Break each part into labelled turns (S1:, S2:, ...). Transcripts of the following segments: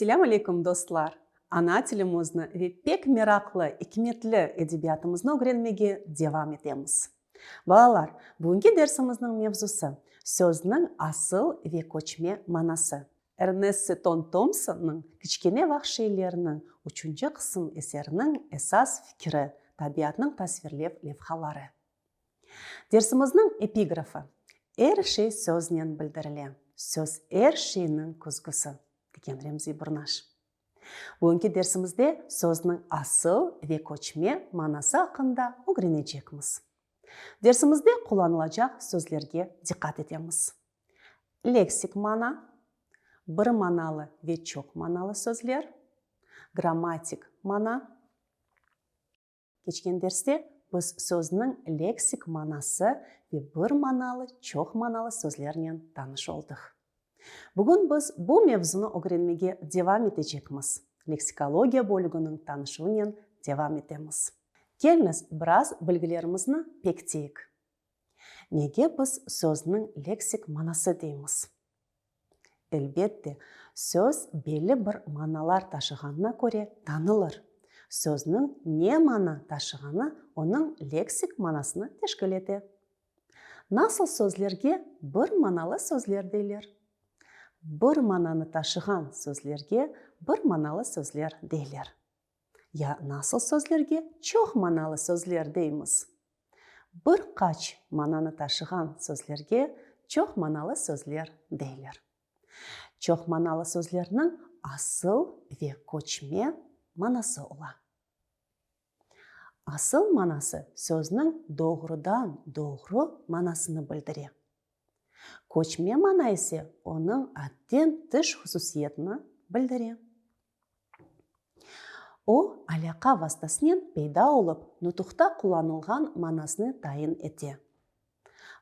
S1: Селям алейкум достар. Ана тілімізні ве пек мерақлы, икметлі әдебиятымызны öğrenmеге девам етеміз. Балалар, бүгінгі дәрсіміздің мевзусы сөзінің асыл ве көчме манасы. Эрнессе Тон Томпсонның кішкене вахшейлерінің үшінші қысым есерінің esas fikri табиатның тасвирлеп левхалары. Дерсіміздің эпиграфы әр шей сөзінен білдіріле. Сөз әр шейнің күзгісі деген ремзи бұрнаш. Бүгінгі дерсімізде сөзінің асыл ве көчме манасы ақында öğrenecekmiz. Дерсімізде қолданылacak сөзлерге диққат етеміз. Лексик мана, бір маналы ве чок маналы сөзлер, грамматик мана. Кечкен дерсте біз сөзінің лексик манасы ве бір маналы, чок маналы сөзлерінен таныш болдық. Бүгін біз бұл мевзуны öğrenmеге девам етежекміз. Лексикология бөлігінің танышуынан девам етеміз. Келіңіз біраз білгілерімізді пектейік. Неге біз сөзінің лексик манасы дейміз? Әлбетте, сөз белі бір маналар ташығанына көре танылыр. Сөзінің не мана ташығаны оның лексик манасыны тешкіл ете. Насыл сөзлерге бір маналы сөзлер дейлер. Бір мананы ташыған сөзлерге бір маналы сөзлер дейлер. Я насыл сөзлерге чоқ маналы сөзлер дейміз. Бір қач мананы ташыған сөзлерге чоқ маналы сөзлер дейлер. Чоқ маналы сөзлерінің асыл ве көчме манасы ола. Асыл манасы сөзінің доғырдан доғры манасыны білдіре. Көчме мана оның әттен тыш хусусиетіні білдіре. О аляқа вастасынан пейда олып, нутықта құланылған манасыны тайын ете.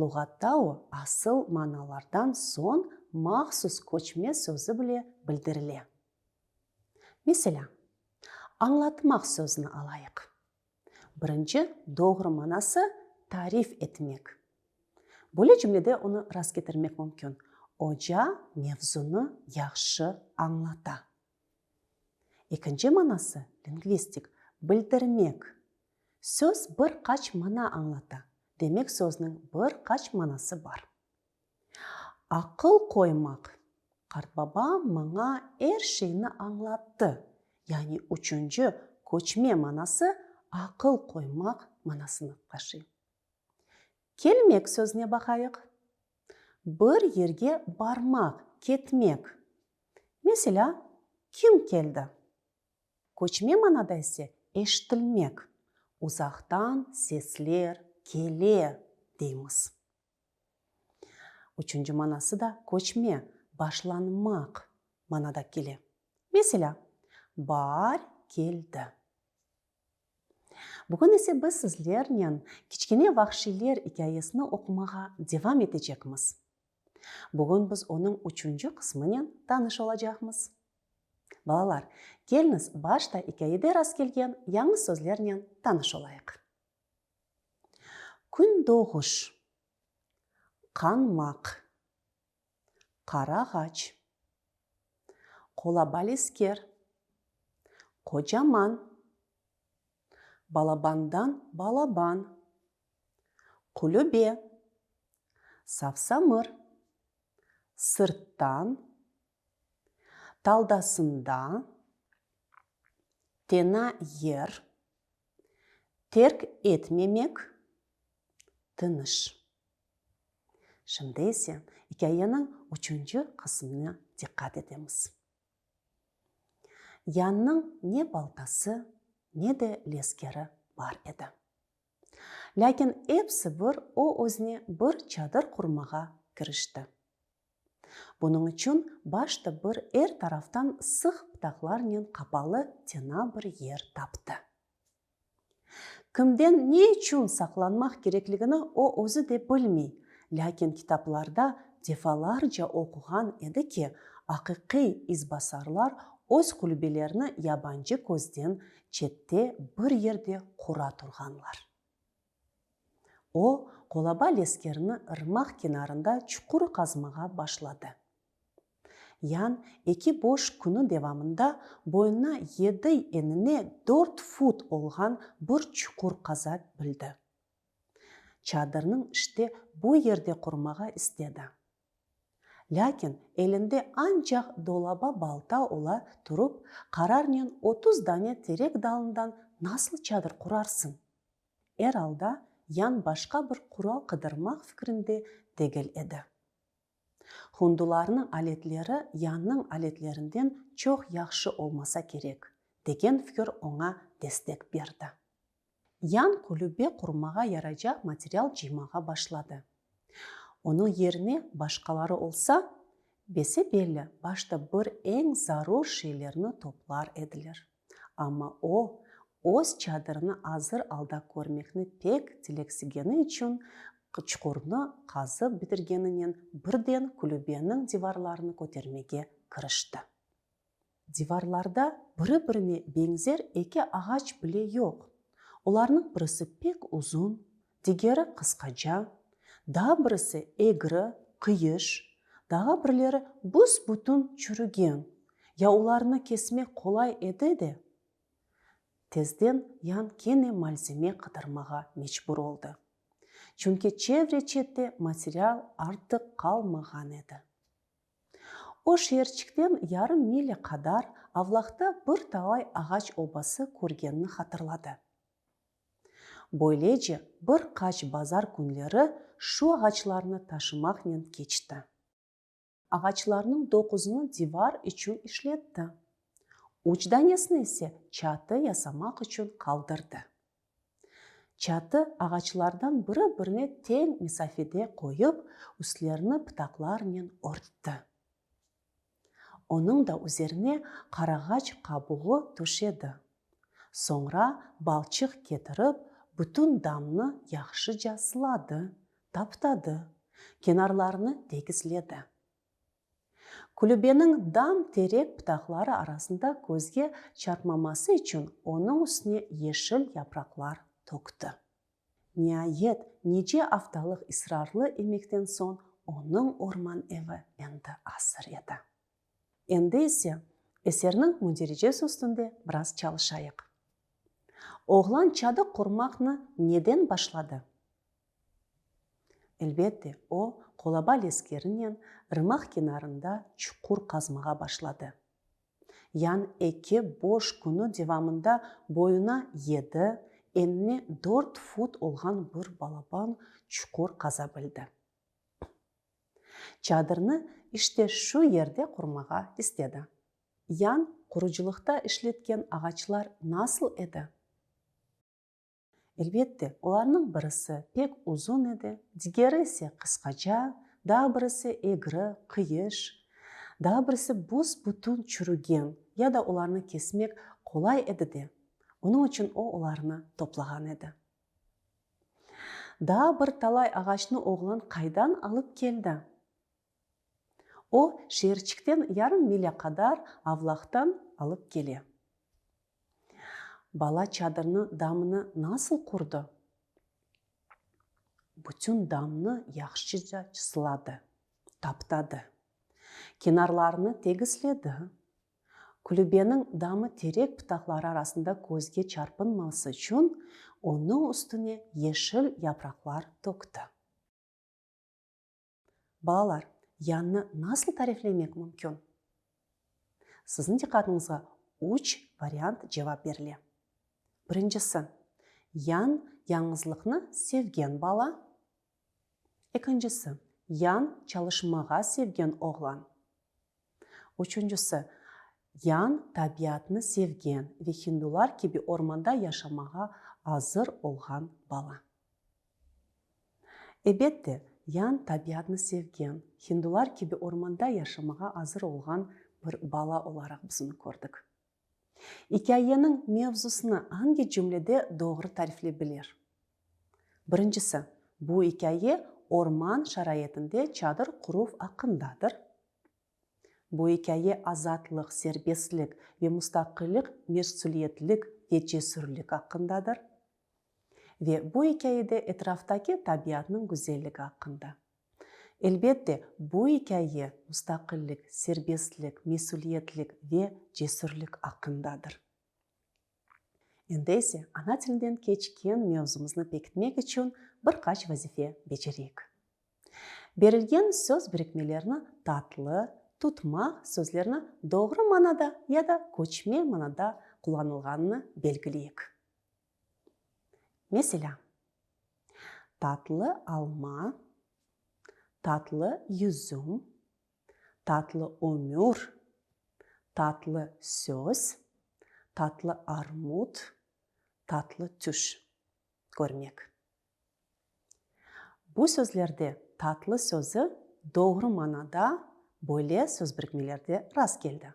S1: Лұғатта о асыл маналардан сон мақсус көчме сөзі біле білдіріле. Mesela, аңлатмақ сөзін алайық. Бірінші доғры манасы тариф етмек. Бөлі жүмледе оны рас кетірмек мүмкін. Ожа мевзуны яқшы аңлата. Екінші манасы лингвистик білдірмек. Сөз бір қач мана аңлата. Демек сөзінің бір қач манасы бар. Ақыл қоймақ. Қартбаба маңа әр шейіні аңлатты. Яғни үшінші көчме манасы ақыл қоймақ манасыны қашы. Келмек сөзіне бақайық. Бір ерге бармақ, кетмек. Mesela, кім келді? Көчме манада ise eşitilmek. Uzaktan sesler келе дейміз. Üçüncü manası da көчме, башланмақ манада келе. Mesela, бар келді. Бүгін есе біз сізлернен кішкене вахшилер хикаясыны оқымаға девам етежекміз. Бүгін біз оның үшінші қысмынен таныш olacağımız. Балалар, келіңіз башта хикаяда рас келген яңы сөзлернен таныш olайық. Күн доғыш, қанмақ, қарағач, қолабалескер, қожаман, балабандан балабан, құлөбе, сафсамыр, сырттан, талдасында, тена ер, терк етмемек, тыныш. Şimdi ise hikayenin üçüncü kısmına dikkat edemiz. Yanның не балтасы, не де лескері бар еді. Ләкин әпсі бір о өзіне бір чадыр құрмаға кірішті. Бұның үшін башты бір әр тарафтан сық птақларнен қапалы тена бір ер тапты. Кімден не үшін сақланмақ кереклігіні о өзі де білмей, ләкин китапларда дефаларжа оқыған еді ке, ақиқи избасарлар өз күлбелеріні ябанчы көзден четте бір ерде құра тұрғанлар. О, қолаба лескеріні ырмақ кенарында чұқыр қазмаға башлады. ян эки бош күнү девамында боюна еди энине төрт фут олган бир чукур каза билди чадырнын иште бу жерде курмага истеди лякин элинде анчах долаба балта ола туруп карарнен отуз дане терек далындан насыл чадыр курарсың эр алда ян башка бир курал кыдырмак фикиринде дегел эди хундуларның алетлері янның алетлерінден чоқ яқшы олмаса керек деген фикір оңа дестек берді ян күлүбе құрмаға ярайжақ материал жимаға башлады оның еріне башқалары олса бесе белі башта бір ең зарур шейлерні топлар еділер. Ама о өз чадырыны азыр алда көрмекні пек тилексигени үчүн чукурну казып бітіргенінен бірден күлүбенің диварларын көтермеге кірішті. Диварларда бірі біріне беңзер эки агач біле жоқ оларның бірісі пек ұзын дигери қысқажа да бірісі эгрі қиыш дағы бірлері бұз чүріген я оларны кесмек қолай еді де тезден ян кене мальземе қыдырмаға мечбур болды чүнки чевре четте материал артық қалмаған еді о шерчиктен ярым миля қадар авлақта бір талай ағач обасы көргенін хатырлады бойлеже бір қач базар күнлері шу ағачларны ташымақнен кечті ағачларның доқызыны дивар үшін ишлетті учданясын есе чаты ясамақ үшін қалдырды чаты ағачлардан бірі біріне тең месафеде қойып үстлеріні пытаклармен ортты оның да üzerine қарағач қабығы төшеді. Соңра балчық кетіріп бүтін дамны яқшы жасылады таптады кенарларыны тегізледі күлібенің дам терек пытақлары арасында көзге чарпмамасы үшін оның үстіне ешіл япрақлар тоқты Ниайет нече афталық ысрарлы емектен соң оның орман еві енді асыр еді. Енді есе эсернің мүдережесі үстінде біраз чалышайық. Оғлан чады құрмақны неден башлады? Әлбетте, о қолаба лескерінен ырмақ кенарында чуқур қазмаға башлады ян эке бош күні девамында бойына еді энне төрт фут олған бір балапан чукур қаза білді чадырны іште шу ерде құрмаға істеді ян құручылықта ішлеткен ағачлар насыл еді Әлбетте, оларның бірісі пек ұзын еді, дигері ise қысқача, да бірісі егрі, қиыш, да бірісі бұз бұтын чүріген, яда оларны кесмек қолай еді де оның үшін о оларны топлаган еді. Да бір талай ағашны оғлан қайдан алып келді? О шерчиктен ярым миля қадар авлақтан алып келе. Бала чадырны дамыны насыл құрды? Бүтін дамны яхшыжа чысылады таптады. Кенарларыны тегіследі. Күлүбенің дамы терек бұтақлары арасында көзге чарпынмасы үшін оның үстіне ешіл япрақлар төкті балалар янны насыл тарифлемек мүмкін? Сіздің диққатыңызға үш вариант жауап беріле. Біріншісі ян яңызлықны севген бала. Екіншісі ян чалышмаға севген оғлан. Үшіншісі ян табиатны севген ве хиндулар кеби орманда яшамаға азыр олған бала. Эбетте, ян табиатны севген хиндулар кеби орманда яшамаға азыр олған бір бала оларақ бізіні көрдік. Икаяның мевзусыны анги жүмледе доғры тарифле білер біріншісі бұл икае орман шарайетінде чадыр құруф ақындадыр Бұл хикая азатлық, сербестлік ве мұстақилік, межсулиетлік ве жесүрлік ақындадыр. Ве бұл хикаяда этрафтаки табиатның гүзеллігі ақында. Bu hikaye müstakillik, serbestlik, mesuliyetlik ve cesurluk hakkındadır. Endi ise ana tilinden keçкен mevzumuzni bekitmek için birkaç vazife becereyik. Berilgen söz birikmelerini tatlı, tutmak sözlerini doğru manada ya da koçme manada kullanılganını belgileyik. Mesela, tatlı alma, tatlı yüzüm, tatlı ömür, tatlı söz, tatlı armut, tuş görmek. Bu sözlerde tatlı sözü doğru manada böyle söz birikmelerde rast geldi.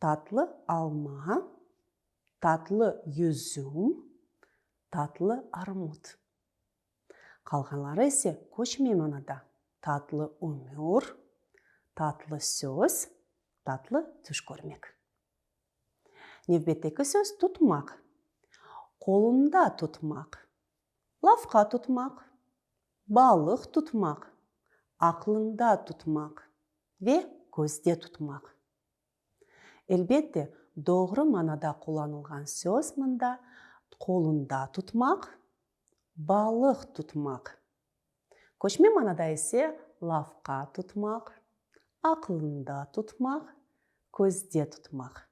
S1: Tatlı alma, tatlı yüzüm, tatlı armut. Қалғанлары ise көшме манада tatlı ömür, tatlı söz, tatlı түш көрмек. Növbеттегі сөз tutmak. Қолында tutmak. Lafqa tutmak. Balık tutmak. Aklında tutmak. Ve gözde tutmak. Elbette doğru manada kullanılgan söz mында қолында tutmak, balık tutmak. Көшме манада ise lafqa tutmak, aklında tutmak, көзде tutmak.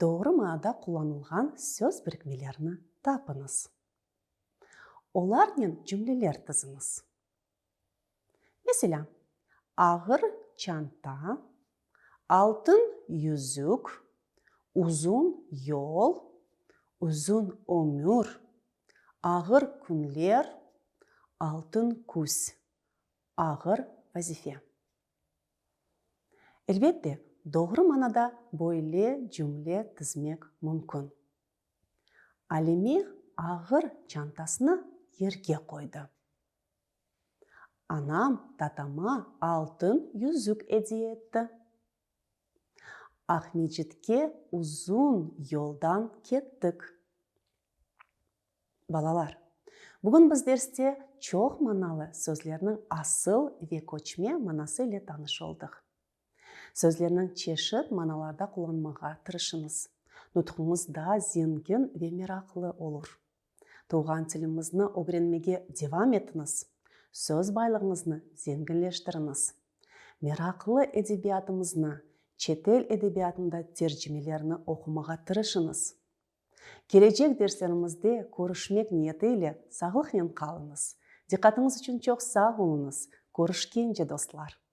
S1: Doğru manada kullanılgan söz birikmelerini tapınız. Олармен cümleler tızınız. Mesela, ağır çanta, altın yüzük, uzun yol, uzun ömür, ağır günler, altın күз, ağır vazife. Elbette doğru manada böyle cümle tizmek mümkün. Alimi ağır çantasını yerге қойды. Anam tatama altın yüzük hediye etti. Ahmecitке uzun yoldan kettik. Балалар, бүгін біз дәрісте чоқ маналы сөздерінің асыл ве көчме манасы ile таныш болдық. Сөздерінің чешіт маналарда қолданмаға тырышыңыз. Нутқыңыз да зеңгін ве мерақылы olur. Туған тілімізні öğrenmege devam etiniz. Сөз байлығыңызны зеңгінлештіріңіз. Мерақылы әдебиятымызны, четел әдебиятында тержемелеріні оқымаға тырышыңыз. Келечек дерслерімізде көрішмек ниетіyle сағлықпен қалыңыз. Диққатыңыз үшін çok sağ olunuz. Görüşкенше достар.